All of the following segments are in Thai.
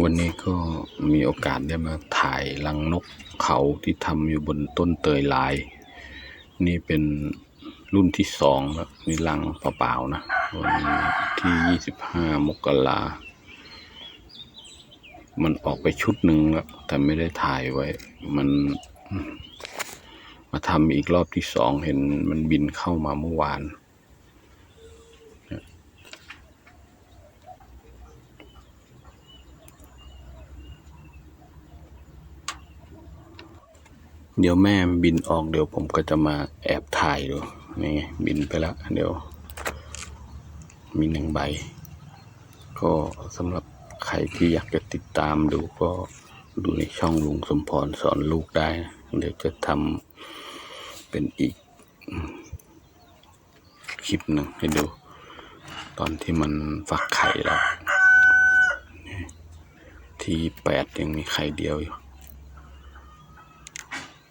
วันนี้ก็มีโอกาสได้มาถ่ายรังนกเขาที่ทำอยู่บนต้นเตยลาย นี่เป็นรุ่นที่สองแล้วมีรังเปล่าๆนะ วันที่ยี่สิบห้ามกรามันออกไปชุดหนึ่งแล้ว แต่ไม่ได้ถ่ายไว้ มันมาทำอีกรอบที่สองเห็นมันบินเข้ามาเมื่อวาน เดี๋ยวแม่บินออกเดี๋ยวผมก็จะมาแอบถ่ายดูนี่บินไปแล้วเดี๋ยว มีหนึ่งใบ ก็สำหรับใครที่อยากจะติดตามดูก็ดูในช่องลุงสมพรสอนลูกได้นะเดี๋ยวจะทำเป็นอีกคลิปหนึ่งให้ดู ตอนที่มันฟักไข่แล้ว ที่แปดยังมีไข่เดียวอยู่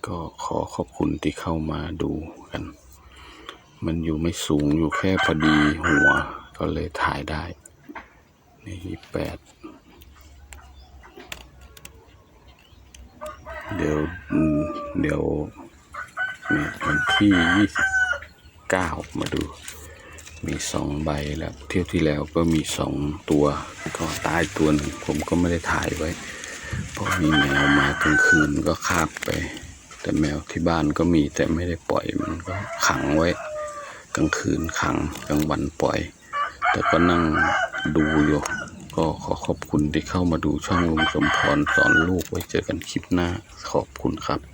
ก็ขอขอบคุณที่เข้ามาดูกัน มันอยู่ไม่สูงอยู่แค่พอดีหัว ก็เลยถ่ายได้นี่แปดเดี๋ยวเดี๋ยวนี่วันที่ยี่สิบเก้ามาดู มีสองใบแล้วเที่ยวที่แล้วก็มีสองตัว ก็ตายตัวหนึ่งผมก็ไม่ได้ถ่ายไว้ เพราะมีแมวมากลางคืนก็คาบไป แต่แมวที่บ้านก็มีแต่ไม่ได้ปล่อยมันก็ขังไว้ กลางคืนขังกลางวันปล่อย แต่ก็นั่งดูอยู่ก็ขอขอบคุณที่เข้ามาดูช่องลุงสมพรสอนลูกไว้เจอกันคลิปหน้าขอบคุณครับ